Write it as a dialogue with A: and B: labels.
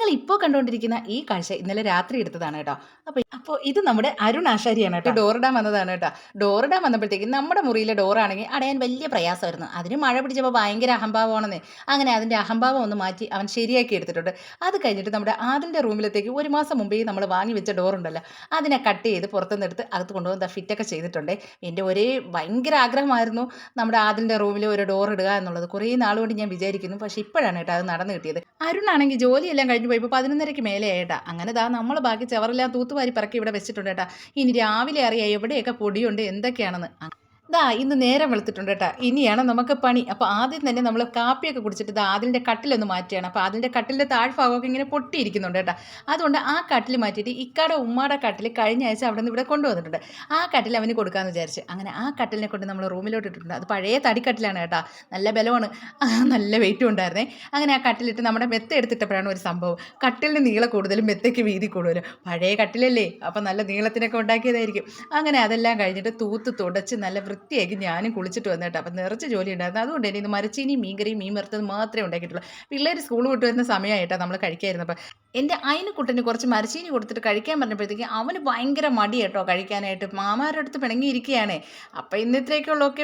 A: നിങ്ങൾ ഇപ്പോൾ കണ്ടുകൊണ്ടിരിക്കുന്ന ഈ കാഴ്ച ഇന്നലെ രാത്രി എടുത്തതാണ് കേട്ടോ. അപ്പോൾ അപ്പോൾ ഇത് നമ്മുടെ അരുൺ ആശാരിയാണ് കേട്ടോ. ഡോറിടാൻ വന്നതാണ് കേട്ടോ. ഡോറിടാൻ വന്നപ്പോഴത്തേക്കും നമ്മുടെ മുറിയിലെ ഡോറാണെങ്കിൽ അടയാൻ വലിയ പ്രയാസമായിരുന്നു. അതിന് മഴ പിടിച്ചപ്പോൾ ഭയങ്കര അഹംഭാവമാണെന്ന്. അങ്ങനെ അതിന്റെ അഹംഭാവം ഒന്ന് മാറ്റി അവൻ ശരിയാക്കി എടുത്തിട്ടുണ്ട്. അത് കഴിഞ്ഞിട്ട് നമ്മുടെ ആദിന്റെ റൂമിലത്തേക്ക് ഒരു മാസം മുമ്പേ നമ്മൾ വാങ്ങി വെച്ച ഡോറുണ്ടല്ലോ അതിനെ കട്ട് ചെയ്ത് പുറത്തുനിന്ന് എടുത്ത് അകത്ത് കൊണ്ടുവന്ന് ഫിറ്റൊക്കെ ചെയ്തിട്ടുണ്ട്. എന്റെ ഒരേ ഭയങ്കര ആഗ്രഹമായിരുന്നു നമ്മുടെ ആദിന്റെ റൂമിൽ ഒരു ഡോർ ഇടുക എന്നുള്ളത്. കുറേ നാളുകൊണ്ട് ഞാൻ വിചാരിക്കുന്നു. പക്ഷേ ഇപ്പോഴാണ് കേട്ടോ അത് നടന്നു കിട്ടിയത്. അരുണാണെങ്കിൽ ജോലിയെല്ലാം കഴിഞ്ഞ് പോയപ്പോൾ പതിനൊന്നരയ്ക്ക് മേലെ ആയിട്ടാ. അങ്ങനെ ദാ നമ്മൾ ബാക്കി ചവറെല്ലാം തൂത്തുവാരി പറക്കി ഇവിടെ വെച്ചിട്ടുണ്ട് കേട്ടാ. ഇനി രാവിലെ അറിയാം എവിടെയൊക്കെ പൊടിയുണ്ട് എന്തൊക്കെയാണെന്ന്. ദാ ഇന്ന് നേരം വെളുത്തിട്ടുണ്ട് കേട്ടോ. ഇനിയാണ് നമുക്ക് പണി. അപ്പോൾ ആദ്യം തന്നെ നമ്മൾ കാപ്പിയൊക്കെ കുടിച്ചിട്ട് ദാ അതിന്റെ കട്ടിലൊന്ന് മാറ്റുകയാണ്. അപ്പോൾ അതിന്റെ കട്ടിലിന്റെ താഴ്ഭാഗമൊക്കെ ഇങ്ങനെ പൊട്ടിയിരിക്കുന്നുണ്ട് കേട്ടോ. അതുകൊണ്ട് ആ കട്ടിൽ മാറ്റിയിട്ട് ഇക്കാടെ ഉമ്മാടെ കട്ടിൽ കഴിഞ്ഞ ആഴ്ച അവിടെ നിന്ന് ഇവിടെ കൊണ്ടുവന്നിട്ടുണ്ട്. ആ കട്ടിൽ അവന് കൊടുക്കാമെന്ന് വിചാരിച്ച്. അങ്ങനെ ആ കട്ടിലിനെ കൊണ്ട് നമ്മൾ റൂമിലോട്ട് ഇട്ടിട്ടുണ്ട്. അത് പഴയ തടിക്കട്ടിലാണ് കേട്ടോ. നല്ല ബലമാണ്. നല്ല വെയിറ്റും ഉണ്ടായിരുന്നേ. അങ്ങനെ ആ കട്ടിലിട്ട് നമ്മുടെ മെത്ത എടുത്തിട്ടപ്പോഴാണ് ഒരു സംഭവം. കട്ടിലിന് നീളം കൂടുതലും മെത്തയ്ക്ക് വീതി കൂടുതലും. പഴയ കട്ടിലല്ലേ? അപ്പം നല്ല നീളത്തിനൊക്കെ ഉണ്ടാക്കിയതായിരിക്കും. അങ്ങനെ അതെല്ലാം കഴിഞ്ഞിട്ട് തൂത്ത് തുടച്ച് നല്ല വൃത്തിയാക്കി ഞാനും കുളിച്ചിട്ട് വന്നിട്ട്. അപ്പം നിറച്ച് ജോലി ഉണ്ടായിരുന്നു അതുകൊണ്ട് തന്നെ ഇത് മരച്ചീനി മീൻകറി മീൻ വറുത്തത് മാത്രമേ ഉണ്ടാക്കിയിട്ടുള്ളൂ. പിള്ളേർ സ്കൂൾ വിട്ട് വരുന്ന സമയമായിട്ടാണ് നമ്മൾ കഴിക്കായിരുന്നു അപ്പം എന്റെ അയനക്കുട്ടന് കുറച്ച് മരച്ചീനി കൊടുത്തിട്ട് കഴിക്കാൻ പറഞ്ഞപ്പോഴത്തേക്ക് അവന് ഭയങ്കര മടി കേട്ടോ കഴിക്കാനായിട്ട്. മാമാരുടെ അടുത്ത് പിണങ്ങിയിരിക്കുകയാണേ. അപ്പം ഇന്ന് ഇത്രയൊക്കെയുള്ളതൊക്കെ